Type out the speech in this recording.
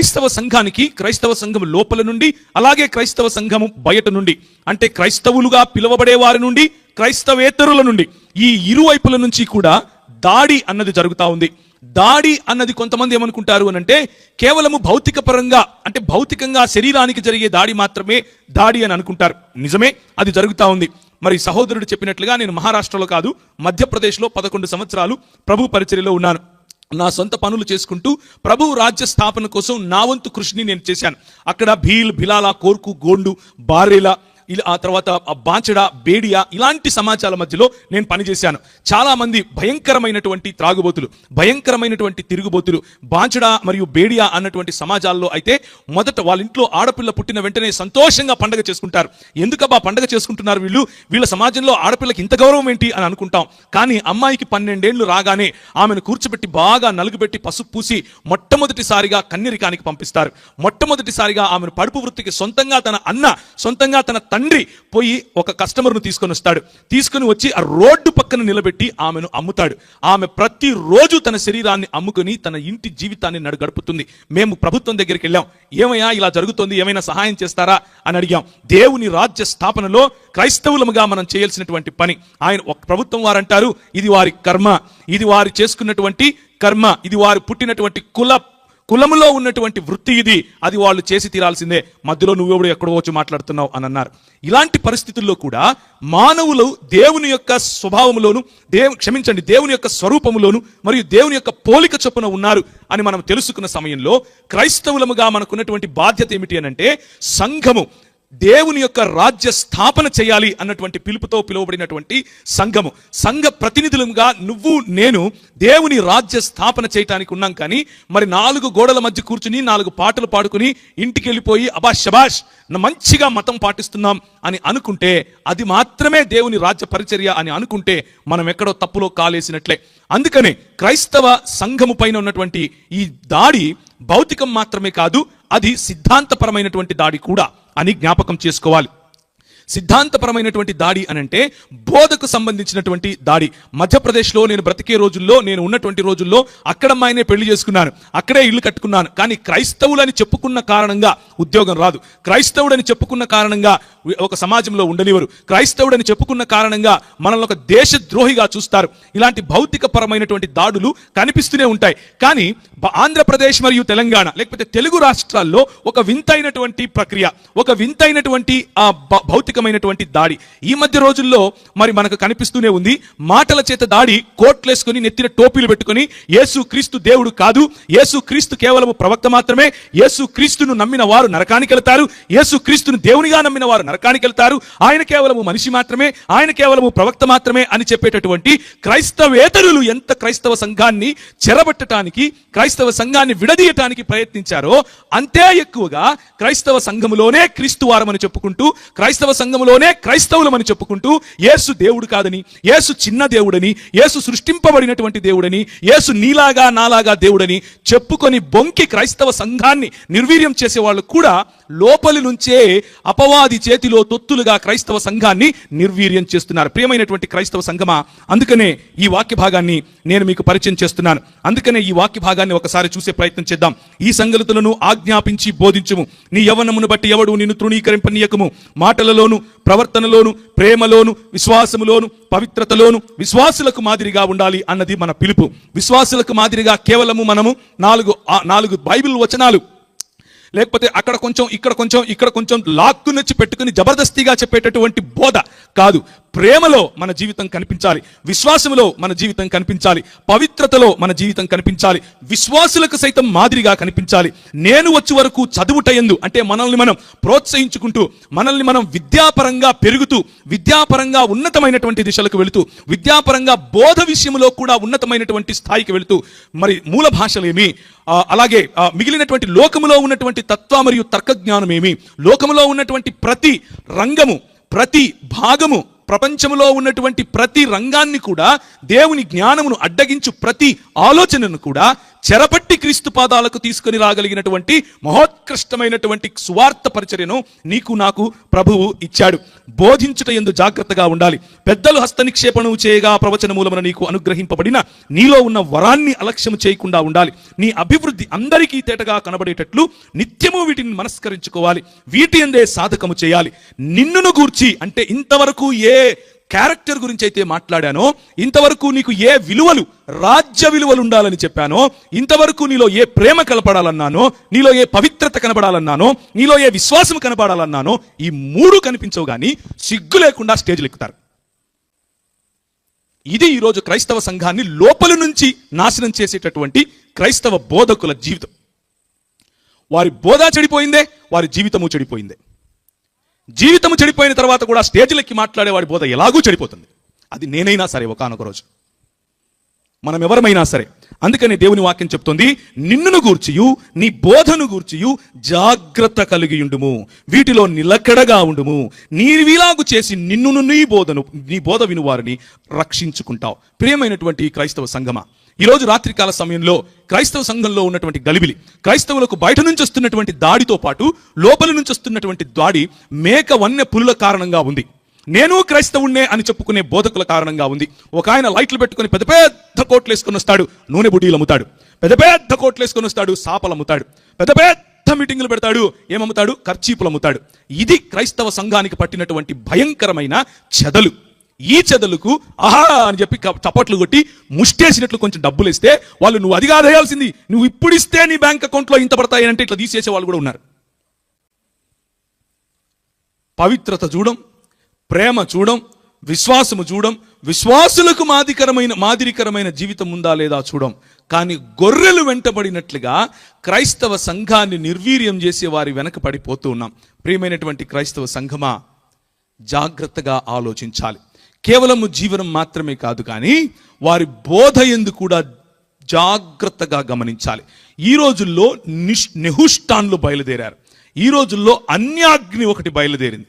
క్రైస్తవ సంఘానికి క్రైస్తవ సంఘం లోపల నుండి అలాగే క్రైస్తవ సంఘము బయట నుండి అంటే క్రైస్తవులుగా పిలువబడే వారి నుండి క్రైస్తవేతరుల నుండి ఈ ఇరువైపుల నుంచి కూడా దాడి అన్నది జరుగుతా ఉంది. దాడి అన్నది కొంతమంది ఏమనుకుంటారు అని అంటే కేవలము భౌతిక పరంగా అంటే భౌతికంగా శరీరానికి జరిగే దాడి మాత్రమే దాడి అని అనుకుంటారు. నిజమే అది జరుగుతా ఉంది. మరి సహోదరుడు చెప్పినట్లుగా నేను మహారాష్ట్రలో కాదు మధ్యప్రదేశ్లో పదకొండు సంవత్సరాలు ప్రభు పరిచర్యలో ఉన్నాను. నా సొంత పనులు చేసుకుంటూ ప్రభు రాజ్య స్థాపన కోసం నా వంతు కృషిని నేను చేశాను. అక్కడ భీల్ బిలాల కోర్కు గోండు బారేలా ఆ తర్వాత ఆ బాంచడ బేడియా ఇలాంటి సమాజాల మధ్యలో నేను పనిచేశాను. చాలా మంది భయంకరమైనటువంటి త్రాగుబోతులు భయంకరమైనటువంటి తిరుగుబోతులు బాచడా మరియు బేడియా అన్నటువంటి సమాజాల్లో అయితే మొదట వాళ్ళ ఇంట్లో ఆడపిల్ల పుట్టిన వెంటనే సంతోషంగా పండగ చేసుకుంటారు. ఎందుకబ్బా పండగ చేసుకుంటున్నారు వీళ్ళు? వీళ్ళ సమాజంలో ఆడపిల్లకి ఇంత గౌరవం ఏంటి అని అనుకుంటాం. కానీ అమ్మాయికి పన్నెండేళ్ళు రాగానే ఆమెను కూర్చోబెట్టి బాగా నలుగుబెట్టి పసుపు పూసి మొట్టమొదటిసారిగా కన్నెరికానికి పంపిస్తారు. మొట్టమొదటిసారిగా ఆమెను పడుపు వృత్తికి సొంతంగా తన అన్న సొంతంగా తన తండ్రి పోయి ఒక కస్టమర్ను తీసుకొని వస్తాడు. తీసుకొని వచ్చి ఆ రోడ్డు పక్కన నిలబెట్టి ఆమెను అమ్ముతాడు. ఆమె ప్రతిరోజు తన శరీరాన్ని అమ్ముకుని తన ఇంటి జీవితాన్ని నడు గడుపుతుంది మేము ప్రభుత్వం దగ్గరికి వెళ్ళాం. ఏమయ్యా ఇలా జరుగుతోంది? ఏమైనా సహాయం చేస్తారా? అని అడిగాం. దేవుని రాజ్య స్థాపనలో క్రైస్తవులముగా మనం చేయాల్సినటువంటి పని. ఆయన ఒక ప్రభుత్వం వారంటారు. ఇది వారి కర్మ. ఇది వారు చేసుకున్నటువంటి కర్మ. ఇది వారు పుట్టినటువంటి కుల కులములో ఉన్నటువంటి వృత్తి ఇది. అది వాళ్ళు చేసి తీరాల్సిందే. మధ్యలో నువ్వెవడు ఎక్కడో వచ్చి మాట్లాడుతున్నావు అని అన్నారు. ఇలాంటి పరిస్థితుల్లో కూడా మానవులు దేవుని యొక్క స్వభావములోను దేవు క్షమించండి దేవుని యొక్క స్వరూపములోను మరియు దేవుని యొక్క పోలిక చొప్పున ఉన్నారు అని మనం తెలుసుకున్న సమయంలో క్రైస్తవులముగా మనకున్నటువంటి బాధ్యత ఏమిటి అని అంటే సంఘము. దేవుని యొక్క రాజ్య స్థాపన చేయాలి అన్నటువంటి పిలుపుతో పిలువబడినటువంటి సంఘము. సంఘ ప్రతినిధులుగా నువ్వు నేను దేవుని రాజ్య స్థాపన చేయటానికి ఉన్నాం కానీ మరి నాలుగు గోడల మధ్య కూర్చుని నాలుగు పాటలు పాడుకుని ఇంటికి వెళ్ళిపోయి అబా శబాష్ మంచిగా మతం పాటిస్తున్నాం అని అనుకుంటే అది మాత్రమే దేవుని రాజ్య పరిచర్య అని అనుకుంటే మనం ఎక్కడో తప్పులో కాలేసినట్లే. అందుకనే క్రైస్తవ సంఘము పైన ఉన్నటువంటి ఈ దాడి భౌతికం మాత్రమే కాదు అది సిద్ధాంతపరమైనటువంటి దాడి కూడా అని జ్ఞాపకం చేసుకోవాలి. సిద్ధాంతపరమైనటువంటి దాడి అని అంటే బోధకు సంబంధించినటువంటి దాడి. మధ్యప్రదేశ్లో నేను బ్రతికే రోజుల్లో నేను ఉన్నటువంటి రోజుల్లో అక్కడ అమ్మాయినే పెళ్ళి చేసుకున్నాను. అక్కడే ఇల్లు కట్టుకున్నాను. కానీ క్రైస్తవులని చెప్పుకున్న కారణంగా ఉద్యోగం రాదు. క్రైస్తవుడని చెప్పుకున్న కారణంగా ఒక సమాజంలో ఉండనివ్వరు. క్రైస్తవుడని చెప్పుకున్న కారణంగా మనల్ని ఒక దేశద్రోహిగా చూస్తారు. ఇలాంటి భౌతిక పరమైనటువంటి దాడులు కనిపిస్తూనే ఉంటాయి. కానీ ఆంధ్రప్రదేశ్ మరియు తెలంగాణ లేకపోతే తెలుగు రాష్ట్రాల్లో ఒక వింతైనటువంటి ప్రక్రియ ఒక వింతైనటువంటి ఆ భౌతికమైనటువంటి దాడి. ఈ మధ్య రోజుల్లో మరి మనకు కనిపిస్తూనే ఉంది. మాటల చేత దాడి కోట్లేసుకొని నెత్తిన టోపీలు పెట్టుకొని యేసు క్రీస్తు దేవుడు కాదు. యేసు క్రీస్తు కేవలము ప్రవక్త మాత్రమే. యేసు క్రీస్తును నమ్మిన వారు నరకానికి వెళతారు. యేసు క్రీస్తును దేవునిగా నమ్మిన వారు నరకానికి వెళ్తారు. ఆయన కేవలము మనిషి మాత్రమే ఆయన కేవలము ప్రవక్త మాత్రమే అని చెప్పేటటువంటి క్రైస్తవేతరులు ఎంత క్రైస్తవ సంఘాన్ని చెరబట్టడానికి క్రైస్తవ సంఘాన్ని విడదీయటానికి ప్రయత్నించారో అంతే ఎక్కువగా క్రైస్తవ సంఘములోనే క్రీస్తు వారమని చెప్పుకుంటూ క్రైస్తవ సంఘములోనే క్రైస్తవులమని చెప్పుకుంటూ యేసు దేవుడు కాదని యేసు చిన్న దేవుడని యేసు సృష్టింపబడినటువంటి దేవుడని యేసు నీలాగా నాలాగా దేవుడని చెప్పుకొని బొంకి క్రైస్తవ సంఘాన్ని నిర్వీర్యం చేసే వాళ్ళు కూడా లోపలి నుంచే అపవాది చేతిలో తొత్తులుగా క్రైస్తవ సంఘాన్ని నిర్వీర్యం చేస్తున్నారు. ప్రియమైనటువంటి క్రైస్తవ సంఘమా అందుకనే ఈ వాక్య భాగాన్ని నేను మీకు పరిచయం చేస్తున్నాను. అందుకనే ఈ వాక్య భాగాన్ని ఒకసారి చూసే ప్రయత్నం చేద్దాం. ఈ సంగతులను ఆజ్ఞాపించి బోధించుము. నీ యవనమును బట్టి ఎవడు నిన్ను తృణీకరింపనీయకము. మాటలలోను ప్రవర్తనలోను ప్రేమలోను విశ్వాసములోను పవిత్రతలోను విశ్వాసులకు మాదిరిగా ఉండాలి అన్నది మన పిలుపు. విశ్వాసులకు మాదిరిగా కేవలము మనము నాలుగు నాలుగు బైబిల్ వచనాలు. లేకపోతే అక్కడ కొంచెం ఇక్కడ కొంచెం ఇక్కడ కొంచెం లాక్కునొచ్చి పెట్టుకుని జబర్దస్తిగా చెప్పేటటువంటి బోధ కాదు. ప్రేమలో మన జీవితం కనిపించాలి విశ్వాసములో మన జీవితం కనిపించాలి పవిత్రతలో మన జీవితం కనిపించాలి విశ్వాసులకు సైతం మాదిరిగా కనిపించాలి. నేను వచ్చే వరకు చదువుటయందు అంటే మనల్ని మనం ప్రోత్సహించుకుంటూ మనల్ని మనం విద్యాపరంగా పెరుగుతూ విద్యాపరంగా ఉన్నతమైనటువంటి దిశలకు వెళుతూ విద్యాపరంగా బోధ విషయంలో కూడా ఉన్నతమైనటువంటి స్థాయికి వెళుతూ మరి మూల భాషలేమి అలాగే మిగిలినటువంటి లోకములో ఉన్నటువంటి తత్వ మరియు తర్క జ్ఞానమేమి లోకములో ఉన్నటువంటి ప్రతి రంగము ప్రతి భాగము ప్రపంచంలో ఉన్నటువంటి ప్రతి రంగాన్ని కూడా దేవుని జ్ఞానమును అడ్డగించు ప్రతి ఆలోచనను కూడా చెరపట్టి క్రీస్తు పాదాలకు తీసుకొని రాగలిగినటువంటి మహోత్కృష్టమైనటువంటి సువార్త పరిచర్యను నీకు నాకు ప్రభువు ఇచ్చాడు. బోధించుట ఎందు జాగ్రత్తగా ఉండాలి. పెద్దలు హస్త నిక్షేపణము చేయగా ప్రవచన మూలమున నీకు అనుగ్రహింపబడిన నీలో ఉన్న వరాన్ని అలక్ష్యము చేయకుండా ఉండాలి. నీ అభివృద్ధి అందరికీ తేటగా కనబడేటట్లు నిత్యము వీటిని మనస్కరించుకోవాలి. వీటి ఎందే సాధకము చేయాలి. నిన్నును గూర్చి అంటే ఇంతవరకు ఏ క్యారెక్టర్ గురించి అయితే మాట్లాడానో ఇంతవరకు నీకు ఏ విలువలు రాజ్య విలువలు ఉండాలని చెప్పానో ఇంతవరకు నీలో ఏ ప్రేమ కనపడాలన్నానో నీలో ఏ పవిత్రత కనపడాలన్నానో నీలో ఏ విశ్వాసం కనపడాలన్నానో ఈ మూడు కనిపించవు కానీ సిగ్గు లేకుండా స్టేజ్లు ఎక్కుతారు. ఇది ఈరోజు క్రైస్తవ సంఘాన్ని లోపల నుంచి నాశనం చేసేటటువంటి క్రైస్తవ బోధకుల జీవితం. వారి బోధ చెడిపోయిందే వారి జీవితము చెడిపోయిందే. జీవితము చెడిపోయిన తర్వాత కూడా స్టేజ్లకి మాట్లాడేవాడి బోధ ఎలాగూ చెడిపోతుంది. అది నేనైనా సరే ఒకనొక రోజు. మనం ఎవరమైనా సరే అందుకని దేవుని వాక్యం చెప్తుంది నిన్నును గూర్చియు నీ బోధను గూర్చియు జాగ్రత్త కలిగి ఉండుము. వీటిలో నిలకడగా ఉండుము. నీవిలాగు చేసి నిన్నును నీ బోధను నీ బోధ విను వారిని రక్షించుకుంటావు. ప్రియమైనటువంటి క్రైస్తవ సంగమా ఈరోజు రాత్రికాల సమయంలో క్రైస్తవ సంఘంలో ఉన్నటువంటి గలిబిలి క్రైస్తవులకు బయట నుంచి వస్తున్నటువంటి దాడితో పాటు లోపలి నుంచి వస్తున్నటువంటి దాడి మేక వన్య పులుల కారణంగా ఉంది. నేను క్రైస్తవుణ్ణే అని చెప్పుకునే బోధకుల కారణంగా ఉంది. ఒక ఆయన లైట్లు పెట్టుకుని పెద్ద పెద్ద కోట్లు వేసుకొని వస్తాడు నూనె బుడ్డీలు అమ్ముతాడు. పెద్ద పెద్ద కోట్లు వేసుకొని వస్తాడు సాపలు అమ్ముతాడు. పెద్ద పెద్ద మీటింగులు పెడతాడు ఏమమ్ముతాడు? ఖర్చీపులు అమ్ముతాడు. ఇది క్రైస్తవ సంఘానికి పట్టినటువంటి భయంకరమైన చెదలు. ఈ చెదలకు ఆహా అని చెప్పి చప్పట్లు కొట్టి ముష్టేసినట్లు కొంచెం డబ్బులు ఇస్తే వాళ్ళు నువ్వు అది కాదేయాల్సింది. నువ్వు ఇప్పుడు ఇస్తే నీ బ్యాంక్ అకౌంట్లో ఇంత పడతాయి అంటే ఇట్లా తీసేసే వాళ్ళు కూడా ఉన్నారు. పవిత్రత చూడం ప్రేమ చూడం విశ్వాసము చూడం విశ్వాసులకు మాదికరమైన మాదిరికరమైన జీవితం ఉందా లేదా చూడం. కానీ గొర్రెలు వెంటబడినట్లుగా క్రైస్తవ సంఘాన్ని నిర్వీర్యం చేసే వారి వెనక పడిపోతూ ఉన్నాం. ప్రియమైనటువంటి క్రైస్తవ సంఘమా జాగ్రత్తగా ఆలోచించాలి. కేవలము జీవనం మాత్రమే కాదు కానీ వారి బోధ ఎందు కూడా జాగ్రత్తగా గమనించాలి. ఈ రోజుల్లో నిష్ నెహుష్టాన్లు బయలుదేరారు. ఈ రోజుల్లో అన్యాగ్ని ఒకటి బయలుదేరింది.